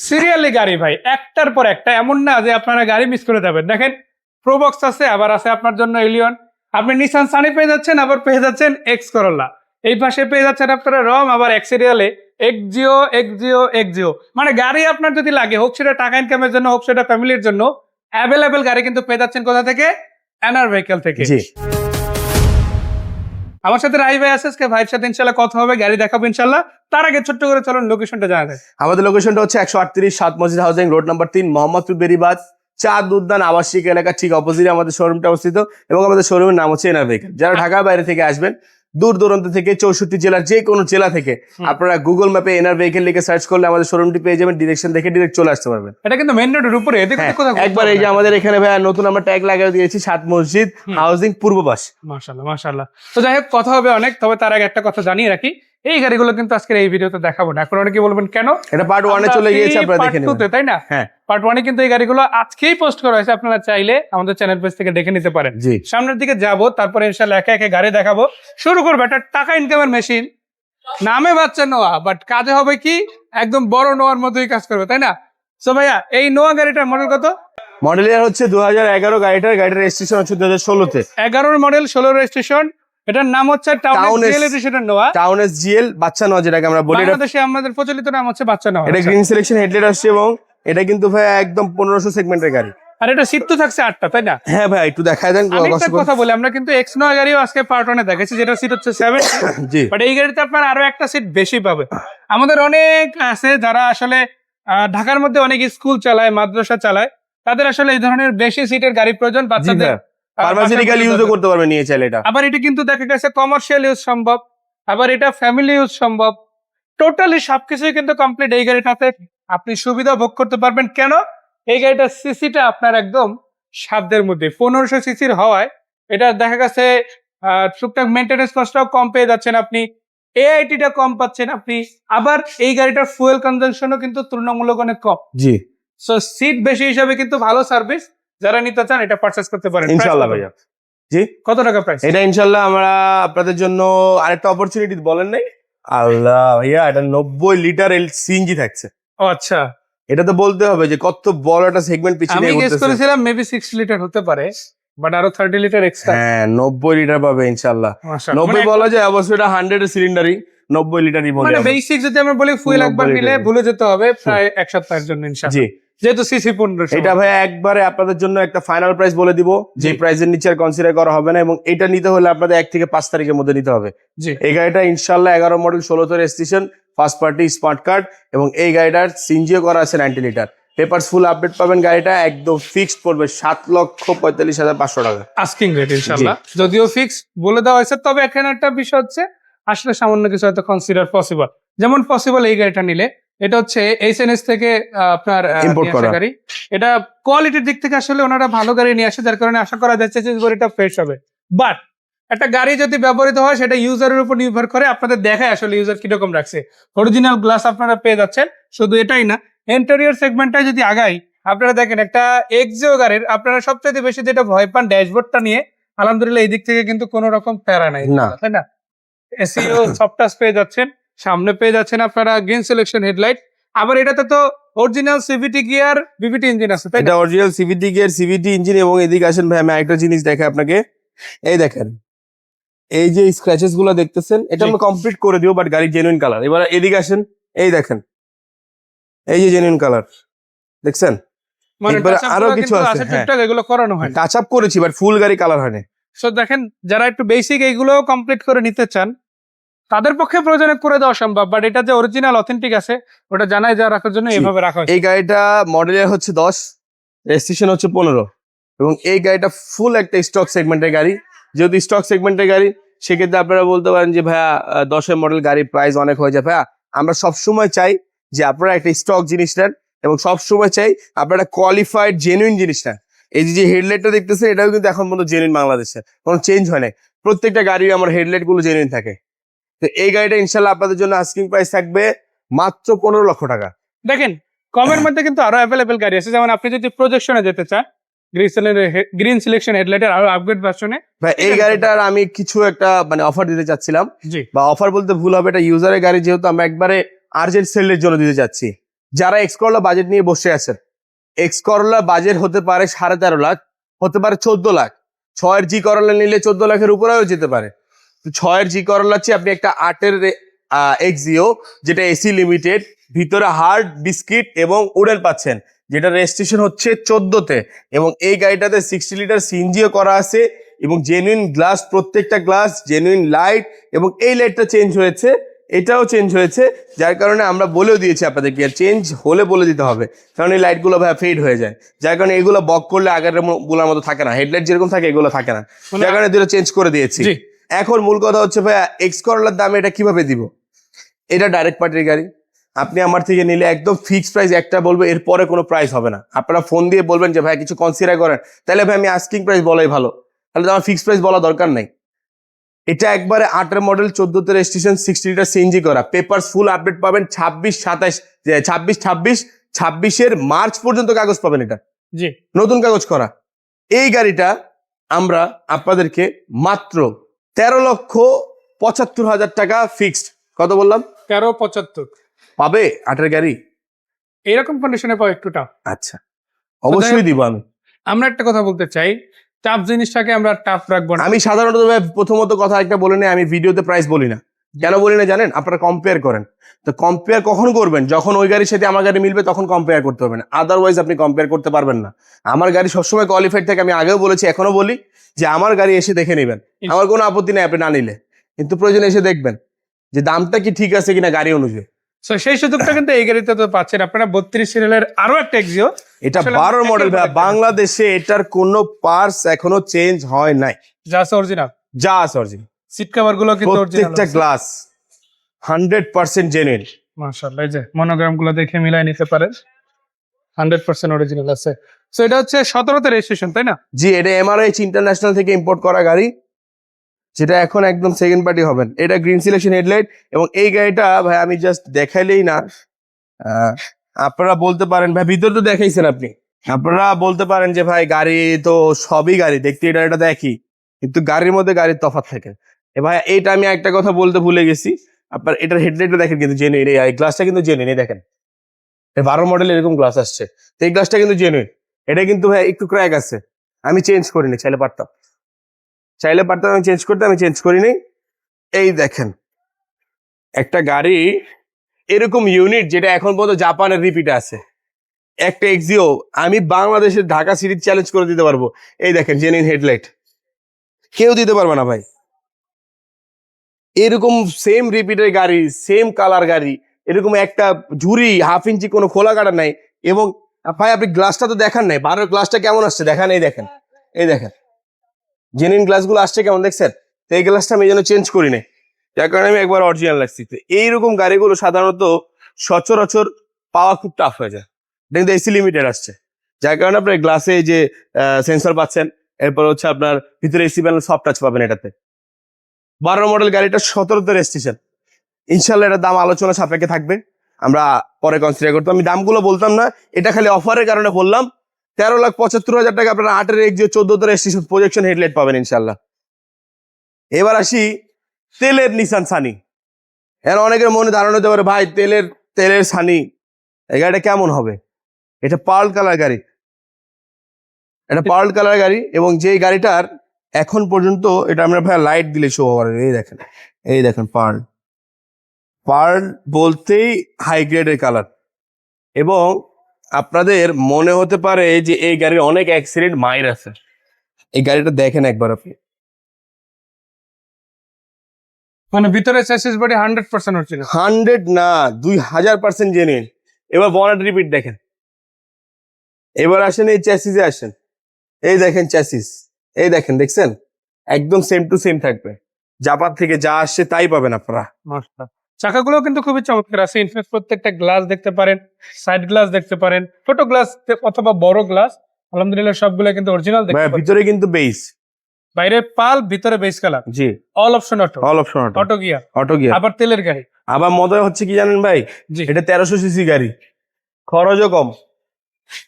Serially গাড়ি ভাই, একটার পর একটা, এমন না যে আপনারা গাড়ি মিস করে যাবেন। দেখেন প্রোবক্স আছে, আবার আছে আপনার জন্য এলিয়ন আপনি নিসান সানি পেয়ে যাচ্ছেন, আবার পেয়ে যাচ্ছেন এক্স করোলা এই পাশে পেয়ে যাচ্ছেন আপনারা রম আবার এক সিরিয়ালে এক্সজিও এক্সজিও এক্সজিও মানে গাড়ি আপনার যদি লাগে, হোক সেটা টাকা ইনকামের জন্য, হোক সেটা ফ্যামিলির জন্য অ্যাভেলেবেল গাড়ি কিন্তু পেয়ে যাচ্ছেন কোথা থেকে? এনার ভেহিকেল থেকে। আমার সাথে রাই ভাই আছে, আজকে ভাইয়ের সাথে ইনশাল্লাহ কথা হবে, গাড়ি দেখাবো ইনশাল্লাহ তার আগে ছোট্ট করে চলুন লোকেশনটা জানা যায় আমাদের লোকেশনটা হচ্ছে একশো আটত্রিশ সাত মসজিদ হাউসিং রোড নাম্বার তিন, মোহাম্মদপুর বেরিবাজ চাঁদ উদ্যান আবাসিক এলাকা ঠিক অপোজিটে আমাদের শোরুমটা অবস্থিত এবং আমাদের শোরুমের নাম হচ্ছে এনার ভেহিকেল যারা ঢাকার বাইরে থেকে আসবেন দূর দূরান্ত থেকে চৌষট্টি জেলার যে কোনো জেলা থেকে। আপনারা গুগল ম্যাপে এনার ভেহিকেল লিখে সার্চ করলে আমাদের শোরুমটি পেয়ে যাবেন ডিরেকশন দেখে ডিরেক্ট চলে আসতে পারবেন। এটা কিন্তু মেন রোডের উপরে হ্যাঁ, একবার এই যে আমাদের এখানে ভাইয়া নতুন আমরা ট্যাগ লাগিয়ে দিয়েছি সাত মসজিদ। হাউজিং পূর্ব পাশ মাশাল্লাহ মাশাল্লাহ তো যাই হোক কথা হবে অনেক তবে তার আগে একটা কথা জানিয়ে রাখি। এই গাড়িগুলো কিন্তু আজকের এই ভিডিওতে দেখাবো না। এখন অনেকে বলবেন কেন? এটা পার্ট ওয়ানে চলে গিয়েছে আপনারা দেখে two তাই না? হ্যাঁ। পার্ট ওয়ানে কিন্তু এই গাড়িগুলো আজকেই পোস্ট করা হয়েছে। আপনারা চাইলে আমাদের চ্যানেল পেজ থেকে দেখে নিতে পারেন। জি। সামনের দিকে যাব তারপরে ইনশাল্লাহ একে একে গাড়ি দেখাবো। শুরু করব একটা টাকা ইনকামের মেশিন নামে বাচ্চা নোয়া বাট কাজে হবে কি? একদম বড় নোয়ার মতোই কাজ করবে তাই না? সো ভাইয়া এই নোয়া গাড়িটার মডেল কত? মডেল ইয়ার হচ্ছে দু হাজার এগারো গাড়িটার। গাড়িটার রেজিস্ট্রেশন হচ্ছে দু হাজার ষোলোতে। এগারোর মডেল ষোলো রেজিস্ট্রেশন এটার নাম হচ্ছে টাউন S- এডিশনের নোয়া টাউন জিএল বাচ্চা নয় যেটাকে আমরা বলি বাংলাদেশে আমাদের প্রচলিত নাম হচ্ছে বাচ্চা নোয়া এটা গ্রিন সিলেকশন হেডলাইট আসছে এবং এটা কিন্তু ভাই একদম পনেরোশো সেগমেন্টের গাড়ি। আর এটা সিট তো থাকছে আটটা তাই না? হ্যাঁ ভাই একটু দেখায় দেন আমি একটা কথা বলি আমরা কিন্তু এক্স নয় গাড়িও আজকে পার্ট ওয়ানে দেখেছি যেটা সিট হচ্ছে সেভেন জি। বাট এই গাড়িতে আপনার আরও একটা সিট বেশি পাবে আমাদের অনেক আছে যারা আসলে ঢাকার মধ্যে অনেক স্কুল চালায় মাদ্রাসা চালায় তাদের আসলে এই ধরনের বেশি সিটের গাড়ি প্রয়োজন বাচ্চাদের ফার্মাসিউটিক্যাল ইউজও করতে পারবে নিয়ে চাইলে এটা। আবার এটা কিন্তু দেখা গেছে কমার্শিয়াল ইউজ সম্ভব আবার এটা ফ্যামিলি ইউজ সম্ভব। টোটালি সবকিছুই কিন্তু কমপ্লিট এই গাড়িটাতে আপনি সুবিধা ভোগ করতে পারবেন। কেন? এই গাড়িটার সিসিটা আপনার একদম সাধ্যের মধ্যে পনেরোশো সিসির হওয়ায়। এটা দেখা গেছে টুকটাক মেনটেন্যান্স কস্টটাও কম পেয়ে যাচ্ছেন আপনি। এআইটিটা কম পাচ্ছেন আপনি। আবার এই গাড়িটার ফুয়েল কনজামশনও কিন্তু তুলনামূলক অনেক কম। জি। সো সিট বেশি হিসাবে কিন্তু ভালো সার্ভিস যারা নিতে চান এটা পারচেস করতে পারেন। কত? ভাইয়া। কত টাকা প্রাইস এটা ইনশাল্লাহ আমরা আপনাদের জন্য আরেকটা অপরচুনিটি বলেন নাই? আল্লাহ ভাইয়া এটা নব্বই লিটার এল সিএনজি থাকছে। ও আচ্ছা। এটা তো বলতে হবে যে কত বড় একটা সেগমেন্ট পিছনে আমি গেস করেছিলাম মেবি সিক্স লিটার হতে পারে বাট আরও থার্টি লিটার এক্সট্রা হ্যাঁ নব্বই লিটার পাবে ইনশাল্লাহ নব্বই বলা যায় অবশ্যই এটা হান্ড্রেড সিলিন্ডারই নব্বই লিটারই বলে মানে বেসিক যদি আমরা বলি ফুয়েল একবার লিটার। ভুলে যেতে হবে প্রায় এক সপ্তাহের জন্য ইনশাআল্লাহ। জি। যেহেতু সিসি পনেরোশো। এটা ভাই একবারে আপনাদের জন্য একটা ফাইনাল প্রাইস বলে দিব যে। প্রাইসের নিচে আর কনসিডার করা হবে না এবং এটা নিতে হলে আপনাদের এক থেকে পাঁচ তারিখের মধ্যে নিতে হবে। এই গাড়িটা ইনশাল্লাহ এগারো মডেল ষোলো ষোলোতে registration first party smart card এবং এই গাড়িটার সিনজিও করা আছে ninety liter paper full update পাবেন গাড়িটা একদম ফিক্সড পড়বে সাত লক্ষ পঁয়তাল্লিশ হাজার পাঁচশো টাকা। আস্কিং রেট ইনশাআল্লাহ। যদিও ফিক্স বলে দেওয়া হয়েছে তবে এখানে একটা বিষয় হচ্ছে আসলে সামান্য কিছু হয়তো কনসিডার পসিবল যেমন পসিবল এই গাড়িটা নিলে এটা হচ্ছে এইচএনএস থেকে আপনার আসা করা। গাড়ি। এটা কোয়ালিটির দিক থেকে আসলে ওনারা ভালো গাড়ি নিয়ে আসে যার কারণে আশা করা যাচ্ছে যে গাড়িটা ফ্রেশ হবে। বাট একটা গাড়ি যদি ব্যবহৃত হয় সেটা ইউজারের উপর নির্ভর করে আপনাদের দেখায় আসলে ইউজার কীরকম রাখছে। অরিজিনাল গ্লাস আপনারা পেয়ে যাচ্ছেন শুধু এটাই না ইন্টেরিয়র সেগমেন্টটা যদি আগাই আপনারা দেখেন একটা এক্সিও গাড়ির আপনারা সবচেয়ে বেশি যেটা ভয় পান ড্যাশবোর্ডটা নিয়ে আলহামদুলিল্লাহ এই দিক থেকে কিন্তু কোনো রকম প্যারা নাই। না। তাই না? এসিও সফটাস পেয়ে যাচ্ছেন। সামনে পেয়ে যাচ্ছেন আপনারা গ্রিন সিলেকশন হেডলাইট আবার এটাতে তো original CVT gear VVT engine আছে তাই এটা original CVT gear CVT engine এবং এদিকে আসেন ভাই আমি একটা জিনিস দেখাই আপনাকে। এই দেখেন এই যে স্ক্র্যাচেসগুলো দেখতেছেন এটা। আমরা কমপ্লিট করে দিব বাট গাড়ির জেনুইন কালার এবার এদিকে আসেন এই দেখেন এই যে জেনুইন কালার দেখছেন? মানে আরও কিছু আছে, হ্যাঁ। টুকটাক এগুলো করানো হয় টাচ আপ করেছি বাট ফুল গাড়ি কালার হয়নি। সো দেখেন যারা একটু বেসিক এইগুলো কমপ্লিট করে নিতে চান তাদের পক্ষে প্রয়োজনে করে দেওয়া সম্ভব বাট এটা যে অরিজিনাল অথেন্টিক আছে ওটা জানাই যা রাখার জন্য জি। এইভাবে রাখা এই গাড়িটা মডেলের হচ্ছে দশ রেজিস্ট্রেশন হচ্ছে পনেরো এবং এই গাড়িটা ফুল একটা স্টক সেগমেন্টের গাড়ি। যেহেতু স্টক সেগমেন্টের গাড়ি সেক্ষেত্রে আপনারা বলতে পারেন যে ভাইয়া দশের মডেল গাড়ির প্রাইস অনেক হয়ে যায়। ভাইয়া আমরা সবসময় চাই যে আপনারা একটা স্টক জিনিস নেন এবং সবসময় চাই আপনারা কোয়ালিফাইড জেনুইন জিনিস নেন। এই যে- যে হেডলাইটটা দেখতেছেন এটাও কিন্তু এখন পর্যন্ত জেনুইন বাংলাদেশে। কোনো চেঞ্জ হয় নাই। প্রত্যেকটা গাড়ির আমার হেডলাইটগুলো জেনুইন থাকে। তো এই গাড়িটা ইনশাল্লাহ আপনাদের জন্য আস্কিং প্রাইস থাকবে মাত্র পনেরো লক্ষ টাকা। দেখেন কমের মধ্যে কিন্তু আরও অ্যাভেলেবেল গাড়ি আছে। যেমন আপনি যদি প্রজেকশনে যেতে চান গ্রিন সিলেকশন হেডলাইটের আরও আপগ্রেড ভার্সনে ভাই এই গাড়িটার আমি কিছু একটা মানে অফার দিতে চাচ্ছিলাম। বা অফার বলতে ভুল হবে এটা ইউজারের গাড়ি যেহেতু আমরা একবারে আর্জেন্ট সেলের জন্য দিতে চাচ্ছি। যারা এক্স করলা বাজেট নিয়ে বসে আছেন এক্স করলা বাজেট হতে পারে সাড়ে তেরো লাখ হতে পারে চোদ্দ লাখ। ছয়ের জি করলা নিলে চোদ্দ লাখের উপরেও যেতে পারে। ছয়ের জি করলা হচ্ছে আপনি একটা আটের এক্সিও যেটা এসি লিমিটেড ভিতরে হার্ড বিস্কিট এবং উডেন পাচ্ছেন যেটা রেজিস্ট্রেশন হচ্ছে চোদ্দতে এবং এই গাড়িটাতে সিক্সটি লিটার সিএনজিও করা আছে এবং জেনুইন গ্লাস প্রত্যেকটা গ্লাস জেনুইন লাইট এবং এই লাইটটা চেঞ্জ হয়েছে এটাও চেঞ্জ হয়েছে যার কারণে আমরা বলেও দিয়েছি আপনাদেরকে চেঞ্জ হলে বলে দিতে হবে কারণ এই লাইটগুলো ভাই ফেড হয়ে যায় যার কারণে এগুলো বক করলে আগেরগুলোর মতো থাকে না হেডলাইট যেরকম থাকে এগুলো থাকে না মানে- যার কারণে দুটো চেঞ্জ করে দিয়েছি। এখন মূল কথা হচ্ছে ভাইয়া এক্স করলার দামে এটা কীভাবে দিব? এটা ডাইরেক্ট পার্টির গাড়ি। আপনি আমার থেকে নিলে একদম ফিক্সড প্রাইস একটা বলব এরপরে কোনো প্রাইস হবে না। আপনারা ফোন দিয়ে বলবেন যে ভাই কিছু কনসিডার করেন। তাহলে ভাই আমি আস্কিং প্রাইস বলাই ভালো। তাহলে তো আমার ফিক্সড প্রাইস বলা দরকার নাই। এটা একবারে আটের মডেল চোদ্দতে রেজিস্ট্রেশন সিক্সটি লিটার সিএনজি করা। পেপার ফুল আপডেট পাবেন ছাব্বিশ সাতাশ ছাব্বিশ ছাব্বিশ ছাব্বিশের মার্চ পর্যন্ত কাগজ পাবেন এটা। জি। নতুন কাগজ করা। এই গাড়িটা আমরা আপনাদেরকে মাত্র তেরো লক্ষ পঁচাত্তর হাজার টাকা ফিক্সড কত বললাম? তেরো পঁচাত্তর। পাবে আটের গাড়ি? এইরকম কন্ডিশনে পাও একটু টাফ আচ্ছা অবশ্যই দিব আমি। আমরা একটা কথা বলতে চাই। টাফ জিনিসটাকে আমরা টাফ রাখব না। আমি সাধারণত প্রথমত কথা একটা বলে নেই আমি ভিডিওতে প্রাইস বলি না। কেন বলি না জানেন? আপনারা কম্পেয়ার করেন। তো কম্পেয়ার কখন করবেন? যখন ওই গাড়ির সাথে আমার গাড়ি মিলবে তখন কম্পেয়ার করতে পারবেন আদারওয়াইজ আপনি কম্পেয়ার করতে পারবেন না। আমার গাড়ি সবসময় কোয়ালিফাইড থাকে আমি আগেও বলেছি এখনও বলি যে আমার গাড়ি এসে দেখে নেবেন। আমার কোনো আপত্তি নেই আপনি না নিলে। কিন্তু প্রয়োজন এসে দেখবেন যে দামটা কি ঠিক আছে কিনা গাড়ি অনুযায়ী। সেই সুযোগটা কিন্তু এই গাড়িতে তো পাচ্ছেন। আপনারা বত্রিশ সিরিয়ালের আরও একটা এক্সিও এটা বারো মডেল ভাই বাংলাদেশে এটার কোনো পার্টস এখনও চেঞ্জ হয় নাই। যা আছে অরিজিনাল যা আছে অরিজিনাল সিট কভারগুলো কিন্তু প্রত্যেকটা গ্লাস হান্ড্রেড পার্সেন্ট জেনুইন মাশাআল্লাহ এই যে মনোগ্রামগুলো দেখে মিলাই নিতে পারেন। হান্ড্রেড পার্সেন্ট অরিজিনাল আছে। সো এটা হচ্ছে সতেরোতে রেজিস্ট্রেশন তাই না? জি এটা এমআরএইচ ইন্টারন্যাশনাল থেকে ইম্পোর্ট করা গাড়ি। যেটা এখন একদম সেকেন্ড পার্টি হবেন। এটা গ্রিন সিলেকশন হেডলাইট এবং এই গাড়িটা ভাই আমি জাস্ট দেখাইলেই না। আপনারা বলতে পারেন ভাই ভিতর তো দেখাইছেন আপনি। আপনারা বলতে পারেন যে ভাই গাড়ি তো সবই গাড়ি। দেখতে এটা এটা দেখি। কিন্তু গাড়ির মধ্যে গাড়ির তফাৎ থাকে। ভাই, এইটা আমি একটা কথা বলতে ভুলে গেছি। আপনার এটার হেডলাইটটা দেখেন কিন্তু জেনুইন এই গ্লাসটা কিন্তু জেনুইন দেখেন। বারো মডেল এরকম গ্লাস আসছে। তো এই গ্লাসটা কিন্তু জেনুইন এটা কিন্তু ভাই, একটু ক্র্যাক আছে। আমি চেঞ্জ করিনি, চাইলে পারতাম। চাইলে পারতাম, আমি চেঞ্জ করতে আমি চেঞ্জ করিনি। এই দেখেন, একটা গাড়ি এরকম ইউনিট যেটা এখন পর্যন্ত জাপানের রিপিট আছে। একটা এক্সিও আমি বাংলাদেশের ঢাকা সিরিজ চ্যালেঞ্জ করে দিতে পারব। এই দেখেন জেনুইন হেডলাইট কেউ দিতে পারবে না ভাই। এরকম সেম রিপিটের গাড়ি সেম কালার গাড়ি, এরকম একটা ঝুড়ি হাফ ইঞ্চি কোনো খোলা কাটা নাই এবং, ভাই আপনি গ্লাসটা তো দেখান নাই, বারোর গ্লাসটা কেমন আসছে? দেখান, এই দেখেন এই দেখেন। জেনুইন গ্লাসগুলো আসছে কেমন, দেখছেন? তো এই গ্লাসটা আমি যেন চেঞ্জ করি নাই। যার কারণে আমি একবার অরিজিনাল লাগছি। তো এইরকম গাড়িগুলো সাধারণত সচরাচর পাওয়া খুব টাফ হয়ে যায়। কিন্তু এসি লিমিটেড আসছে। যার কারণে আপনার গ্লাসে যে সেন্সর পাচ্ছেন, এরপর হচ্ছে আপনার ভিতরে এসি প্যানেল সফট টাচ পাবেন এটাতে। বারো মডেল গাড়িটা সতেরোতে রেজিস্ট্রেশন ইনশাল্লাহ এটার দাম আলোচনা সাপেক্ষে থাকবে। আমরা পরে কনসিডার করতাম। আমি দামগুলো বলতাম না, এটা খালি অফারের কারণে বললাম। তেরো লাখ পঁচাত্তর হাজার টাকা আপনারা আটের এক যে চোদ্দতে রেজিস্ট্রেশন প্রজেকশন হেডলাইট পাবেন ইনশাল্লাহ এবার আসি তেলের নিসান সানি এর অনেকের মনে ধারণা হতে পারে, ভাই, তেলের তেলের সানি এই গাড়িটা কেমন হবে? এটা পার্ল কালার গাড়ি। এটা পার্ল কালার গাড়ি এবং যেই গাড়িটার এখন পর্যন্ত এটা আমরা ভাই লাইট দিলে শো হবে এই দেখেন এই দেখেন পার্ল পার্ল বলতেই হাই গ্রেডের কালার এবং আপনাদের মনে হতে পারে যে এই গাড়ির অনেক অ্যাক্সিডেন্ট মাইর আছে। এই গাড়িটা দেখেন একবার আপনি। মানে ভিতরে chassis body hundred percent original hundred না দুই হাজার পার্সেন্ট জেনুইন এবার বনাট রিপিট দেখেন। এবার আসেন এই চ্যাসিসে আসেন। এই দেখেন চ্যাসিস এই দেখেন দেখছেন? একদম সেম টু সেম থাকবে। জাপান থেকে যা আসছে তাই পাবেন আপনারা। চাকাগুলো কিন্তু খুবই চমৎকার আছে। ইনফ্যাক্ট প্রত্যেকটা গ্লাস দেখতে পারেন সাইড গ্লাস দেখতে পারেন ছোট গ্লাস অথবা বড় গ্লাস আলহামদুলিল্লাহ সবগুলো কিন্তু অরিজিনাল। ভিতরে কিন্তু বেস বাইরে পাল ভিতরে বেস কালার জি। All option auto all option auto auto gear auto gear আবার তেলের গাড়ি। আবার মজা হচ্ছে কি জানেন ভাই? এটা তেরোশো সিসি গাড়ি। খরচও কম।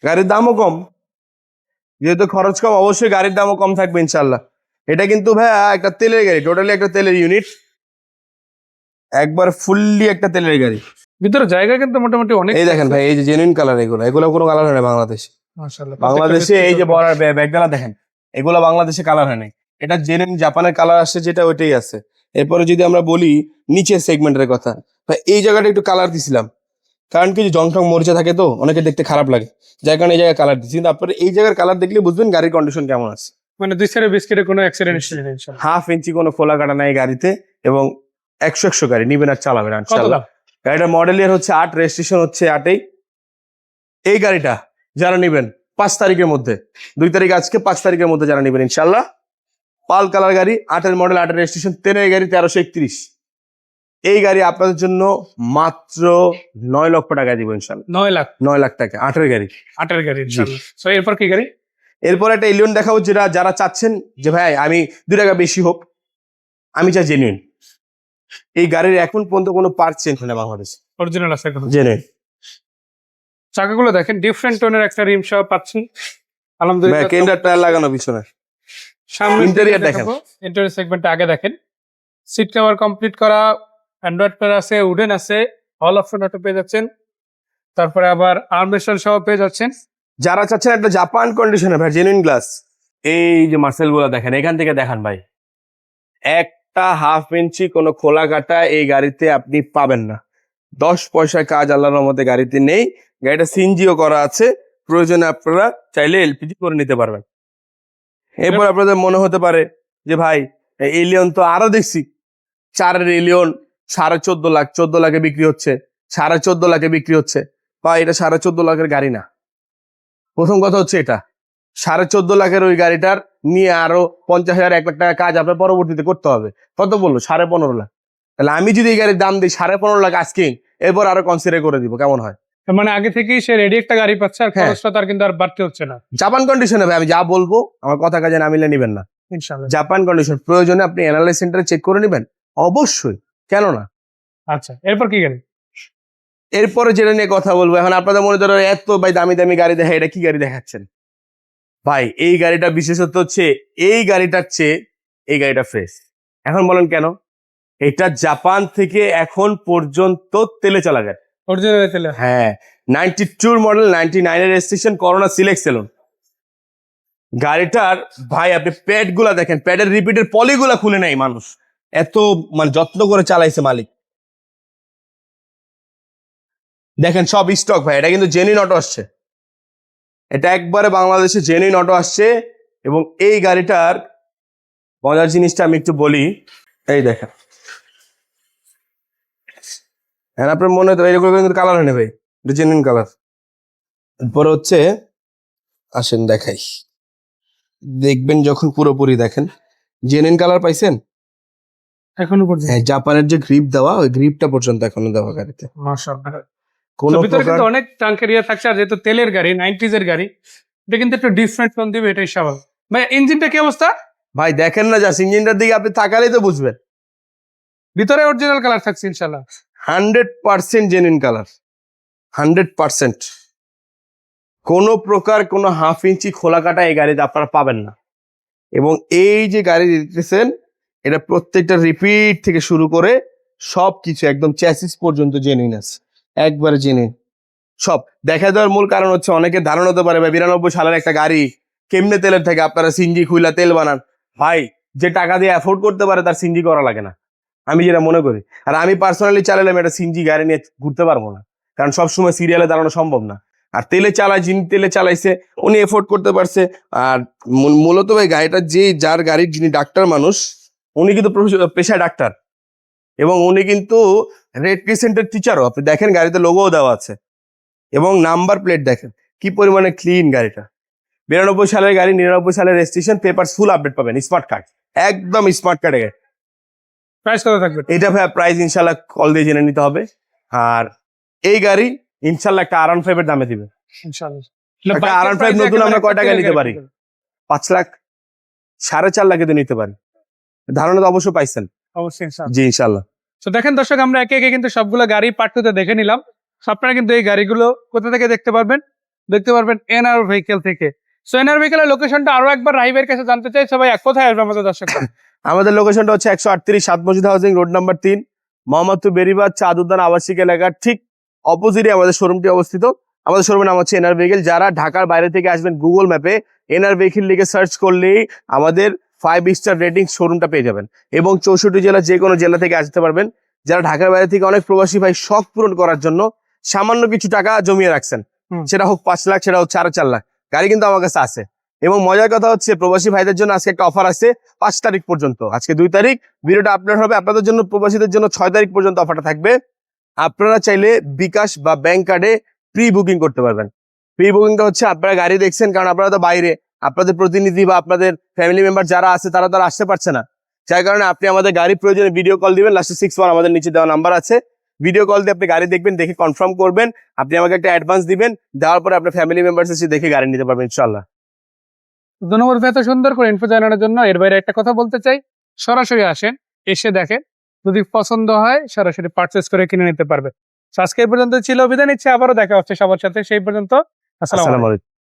গাড়ির দামও কম। যেহেতু খরচ কম অবশ্যই গাড়ির দামও কম থাকবে ইনশাল্লাহ এটা কিন্তু ভাইয়া একটা তেলের গাড়ি টোটালি একটা তেলের ইউনিট একবার ফুললি একটা তেলের গাড়ি। ভিতরে জায়গা কিন্তু মোটামুটি অনেক এই দেখেন ভাই এই যে জেনুইন কালার এগুলো এগুলো কোনো কালার হয় না বাংলাদেশে। বাংলাদেশে এই যে বড় ব্যাগডালা দেখেন এগুলো বাংলাদেশে কালার হয় নাই। এটা জেনুইন জাপানের কালার আসছে যেটা ওইটাই আছে। এরপরে যদি আমরা বলি নিচের সেগমেন্টের কথা ভাই এই জায়গাটা একটু কালার দিছিলাম। কারণ কি জং টং মরিচা থাকে তো অনেকে দেখতে খারাপ লাগে। যার কারণে এই জায়গায় কালার দিচ্ছি। কিন্তু আপনার এই জায়গার কালার দেখলে বুঝবেন গাড়ির কন্ডিশন কেমন আছে। মানে দুই সাইডে বিস্কিটে কোনো অ্যাক্সিডেন্ট হাফ ইঞ্চি কোনো ফোলা কাটা নাই গাড়িতে এবং একশো একশো গাড়ি নিবেন আর চালাবেন। দাম? মডেল ইয়ার হচ্ছে আট রেজিস্ট্রেশন হচ্ছে আটেই। এই গাড়িটা যারা নেবেন পাঁচ তারিখের মধ্যে দুই তারিখ আজকে পাঁচ তারিখের মধ্যে যারা নেবেন ইনশাল্লাহ পাল কালার গাড়ি আটের মডেল আটের রেজিস্ট্রেশন তেনের গাড়ি তেরোশো একত্রিশ। এই গাড়ি আপনাদের জন্য মাত্র নয় লক্ষ টাকা দিব ইনশাল্লাহ নয় লাখ। নয় লাখ টাকা আটের গাড়ি। আটের গাড়ি সো এরপর কি গাড়ি? এরপর একটা এলিয়ন দেখাবো যেটা যারা চাচ্ছেন যে ভাই আমি দুই টাকা বেশি হোক আমি চাই জেনুইন এই গাড়ির এখন পর্যন্ত কোনো পার্ট চেঞ্জ হয় না বাংলাদেশে। অরিজিনাল আছে জেনুইন চাকাগুলো দেখেন ডিফারেন্ট টোনের একটা রিম সহ পাচ্ছেন। আলহামদুলিল্লাহ কেন্ডার টায়ার লাগানো পিছনে। সামনে Interior দেখেন। ইন্টেরিয়র সেগমেন্টে আগে দেখেন। সিট কভার কমপ্লিট করা অ্যান্ড্রয়েড প্লেয়ার আছে উডেন আছে অল অপশন অটো পেয়ে যাচ্ছেন। তারপরে আবার আর্মেশন সহ পেয়ে যাচ্ছেন। যারা চাচ্ছেন একটা জাপান কন্ডিশনে ভাই জেনুইন গ্লাস এই যে মার্সেলগুলো দেখেন এখান থেকে দেখান ভাই। একটা হাফ ইঞ্চি কোনো খোলা কাটা এই গাড়িতে আপনি পাবেন না। দশ পয়সার কাজ আল্লাহর রহমতে গাড়িতে নেই। গাড়িটা সিনজিও করা আছে। প্রয়োজনে আপনারা চাইলে এলপিজি করে নিতে পারবেন। এরপর আপনাদের মনে হতে পারে যে ভাই এলিয়ন তো আরও দেখছি। চারের এলিয়ন সাড়ে চোদ্দ লাখ চোদ্দ লাখে বিক্রি হচ্ছে। সাড়ে চোদ্দ লাখে বিক্রি হচ্ছে। বা এটা সাড়ে চোদ্দ লাখের গাড়ি না। প্রথম কথা হচ্ছে এটা। সাড়ে চোদ্দ লাখের ওই গাড়িটার নিয়ে আরও পঞ্চাশ হাজার এক লাখ টাকা কাজ আপনার পরবর্তীতে করতে হবে। কত বলল? সাড়ে পনেরো লাখ। তাহলে আমি যদি এই গাড়ির দাম দিই সাড়ে পনেরো লাখ আজকে এরপর আরও কনসিডার করে দিব কেমন হয়? মানে আগে থেকেই সে রেডি একটা গাড়ি পাচ্ছে আর হ্যাঁ। খরচটা তার কিন্তু আর বাড়তে হচ্ছে না। জাপান কন্ডিশনে ভাই আমি যা বলব আমার কথা কাজে নামিলে নিবেন না। ইনশাআল্লাহ জাপান কন্ডিশন প্রয়োজনে আপনি অ্যানালাইজ সেন্টারে চেক করে নেবেন। অবশ্যই। কেন না? আচ্ছা এরপর কি গাড়ি? এরপরে যেটা নিয়ে কথা বলব এখন আপনাদের মনে ধরো এত ভাই দামি দামি গাড়ি দেখা এটা কি গাড়ি দেখাচ্ছেন? ভাই এই গাড়িটা বিশেষত হচ্ছে এই গাড়িটার চেয়ে এই গাড়িটা ফ্রেশ এখন বলেন কেন? এটা জাপান থেকে এখন পর্যন্ত তেলে চালা গাড়ি। অরিজিনাল তেলে? হ্যাঁ নাইনটি টুর মডেল নাইনটি নাইনের রেজিস্ট্রেশন করোনা সিলেক্ট সেলুন গাড়িটার ভাই আপনি প্যাডগুলা দেখেন প্যাডের রিপিটের পলিগুলা খুলে নেই মানুষ। এত মানে যত্ন করে চালাইছে মালিক। দেখেন সব স্টক ভাই, এটা কিন্তু জেনুইন অটো আসছে। এটা একবারে বাংলাদেশে জেনুইন অটো আসছে এবং এই গাড়িটার মজার জিনিসটা আমি একটু বলি, এই দেখেন। হ্যাঁ আপনার মনে হয় এরকম কিন্তু কালার হয় না ভাই, এটা জেনুইন কালার এরপরে হচ্ছে, আসেন দেখাই। দেখবেন যখন পুরোপুরি দেখেন জেনুইন কালার পাইছেন? এখনও পর্যন্ত। হ্যাঁ জাপানের যে গ্রিপ দেওয়া ওই গ্রিপটা পর্যন্ত এখনও দেওয়া গাড়িতে। মাশাআল্লাহ। কোনো ভিতরে কিন্তু অনেক ট্রাঙ্কের ইয়ে থাকছে আর যেহেতু তেলের গাড়ি নাইনটিজ এর গাড়ি এটা কিন্তু একটু ডিফারেন্ট ফোন দিবে এটাই স্বাভাবিক। ভাই ইঞ্জিনটা কি অবস্থা? ভাই দেখেন না জাস্ট ইঞ্জিনটার দিকে আপনি তাকালেই তো বুঝবেন। ভিতরে অরিজিনাল কালার থাকছে ইনশাল্লাহ hundred percent genuine colour hundred percent কোনো প্রকার কোনো হাফ ইঞ্চি খোলা কাটা এই গাড়িতে আপনারা পাবেন না। এবং এই যে গাড়ি দিতেছেন এটা প্রত্যেকটা রিপিট থেকে শুরু করে সব কিছু একদম চ্যাসিস পর্যন্ত জেনুইন আছে। একবারে জেনুইন সব। দেখা দেওয়ার মূল কারণ হচ্ছে অনেকে ধারণা হতে পারে, ভাই, বিরানব্বই সালের একটা গাড়ি, কেমনে তেলের থেকে আপনারা সিনজি খুইলা তেল বানান? ভাই, যে টাকা দিয়ে অ্যাফোর্ড করতে পারে তার সিনজি করা লাগে না। আমি যেটা মনে করি, আর আমি পার্সোনালি চালালাম একটা সিনজি গাড়ি নিয়ে ঘুরতে পারব না। কারণ সবসময় সিরিয়ালে দাঁড়ানো সম্ভব না। আর তেলে চালায়, যিনি তেলে চালাইছে, উনি এফোর্ড করতে পারছে। আর মূলত ভাই, গাড়িটা যে, যার গাড়ির যিনি ডাক্তার মানুষ উনি কিন্তু পেশায় ডাক্তার। এবং উনি কিন্তু রেড ক্রিসেন্টের টিচারও আপনি দেখেন গাড়িতে লোগোও দেওয়া আছে। এবং নাম্বার প্লেট দেখেন। কি পরিমাণে ক্লিন গাড়িটা। বিরানব্বই সালের গাড়ি নিরানব্বই সালের রেজিস্ট্রেশন পেপার ফুল আপডেট পাবেন স্মার্ট কার্ড একদম স্মার্ট কার্ডে গাড়ি প্রাইস কত থাকবে? এটা ভাই প্রাইস ইনশাল্লাহ কল দিয়ে জেনে নিতে হবে। আর এই গাড়ি ইনশাল্লাহ একটা আরান ফাইভের দামে দিবে। একটা R15 নতুন আমরা কয় টাকায় নিতে পারি? পাঁচ লাখ সাড়ে চার লাখে তো নিতে পারি। ধারণা তো অবশ্যই পাইছেন। অবশ্যই ইনশাল্লাহ জি ইনশাল্লাহ তো দেখেন দর্শক আমরা একে একে কিন্তু সবগুলো গাড়ি পার্টুতে দেখে নিলাম। আপনারা কিন্তু এই গাড়িগুলো কোথা থেকে দেখতে পারবেন? দেখতে পারবেন এনআর ভেহিকেল থেকে। সো এনআর ভেহিকেলের লোকেশনটা আরও একবার রাহিবের কাছে জানতে চাই। সবাই এক কোথায় আসবে আমাদের দর্শক? আমাদের লোকেশনটা হচ্ছে একশো আটত্রিশ সাত মসজিদ হাউসিং রোড নাম্বার তিন মোহাম্মদপুর বেরিবাদ চাঁদ উদ্যান আবাসিক এলাকার ঠিক অপোজিটে আমাদের শোরুমটি অবস্থিত। আমাদের শোরুমের নাম হচ্ছে এনআর ভেহিকেল যারা ঢাকার বাইরে থেকে আসবেন গুগল ম্যাপে এনআর ভেহিকেল লিখে সার্চ করলেই আমাদের ফাইভ স্টার রেটিং শোরুমটা পেয়ে যাবেন। এবং চৌষট্টি জেলা যে কোনো জেলা থেকে আসতে পারবেন। যারা ঢাকার বাইরে থেকে অনেক প্রবাসী ভাই শখ পূরণ করার জন্য সামান্য কিছু টাকা জমিয়ে রাখছেন। সেটা হোক পাঁচ লাখ সেটা হোক চার চার লাখ। গাড়ি কিন্তু আমার কাছে আছে। এবং মজার কথা হচ্ছে প্রবাসী ভাইদের জন্য আজকে একটা অফার আছে পাঁচ তারিখ পর্যন্ত। আজকে দুই তারিখ ভিডিওটা আপনার হবে। আপনাদের জন্য প্রবাসীদের জন্য ছয় তারিখ পর্যন্ত অফারটা থাকবে। আপনারা চাইলে বিকাশ বা ব্যাংক কার্ডে প্রি বুকিং করতে পারবেন। প্রি বুকিংটা হচ্ছে আপনারা গাড়ি দেখছেন কারণ আপনারা তো বাইরে। আপনাদের প্রতিনিধি বা আপনাদের ফ্যামিলি মেম্বার যারা আছে তারা তো আর আসতে পারছে না। যার কারণে আপনি আমাদের গাড়ি প্রয়োজনে ভিডিও কল দিবেন। লাস্টে সিক্স ওয়ান আমাদের নিচে দেওয়া নাম্বার আছে। ভিডিও কল দিয়ে আপনি গাড়ি দেখবেন দেখে কনফার্ম করবেন। আপনি আমাকে একটা অ্যাডভান্স দিবেন। দেওয়ার পরে আপনার ফ্যামিলি মেম্বার্স এসে দেখে গাড়ি নিতে পারবেন ইনশাল্লাহ দু নম্বর এত সুন্দর করে ইনফো জানানোর জন্য। এর বাইরে একটা কথা বলতে চাই। সরাসরি আসেন এসে দেখেন। যদি পছন্দ হয় সরাসরি পারচেস করে কিনে নিতে পারবে আজকে এই পর্যন্ত ছিল বিদায় নিচ্ছে। আবারও দেখা হচ্ছে সবার সাথে। সেই পর্যন্ত আসসালাম আসসালামু আলাইকুম।